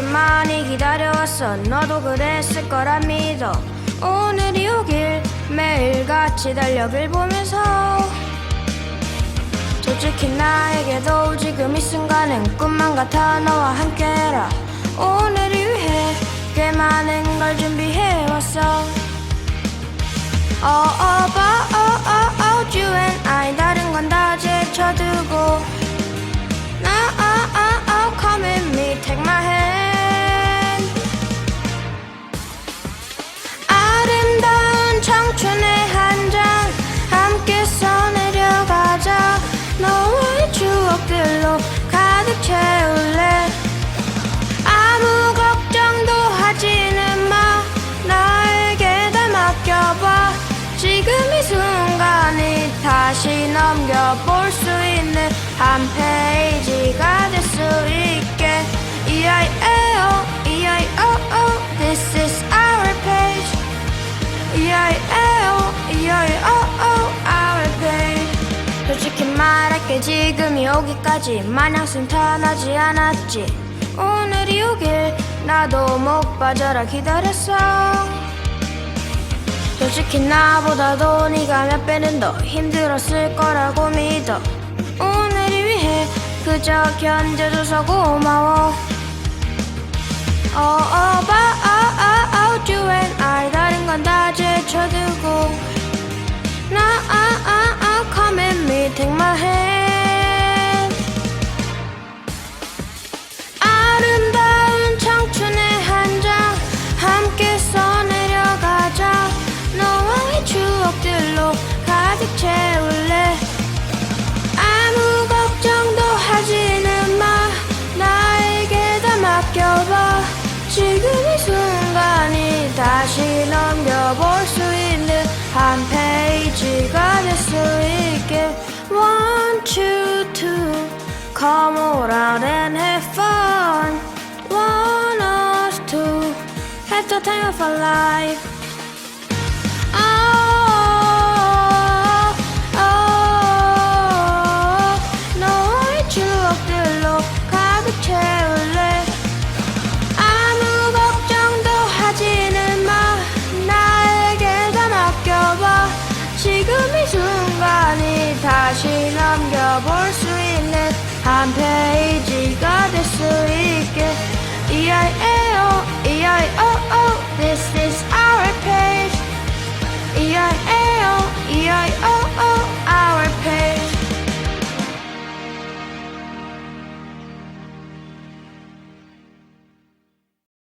많이 기다려왔어. 너도 그랬을 거라 믿어. 오늘이 오길 매일같이 달력을 보면서 솔직히 나에게도 지금 이 순간은 꿈만 같아 너와 함께라. 오늘을 위해 꽤 많은 걸 준비해왔어. oh, oh, 다시 넘겨볼 수 있는 한 페이지가 될 수 있게. E-I-A-O, E-I-O-O This is our page. E-I-A-O, E-I-O-O Our page. 솔직히 말할게 지금이 오기까지 마냥 순탄하지 않았지. 오늘이 오길 나도 못 빠져라 기다렸어 솔직히 나보다도 네가 몇 배는 더 힘들었을 거라고 믿어. 오늘을 위해 그저 견뎌줘서 고마워. Oh, oh, 가득 채울래 아무 걱정도 하지는 마 나에게 다 맡겨봐 지금 이 순간이 다시 넘겨볼 수 있는 한 페이지가 될 수 있게 One, two, two Come out and have fun Want us to Have the time of our life I'm Paige, got a sleek E-I-A-O, E-I-O-O, this is our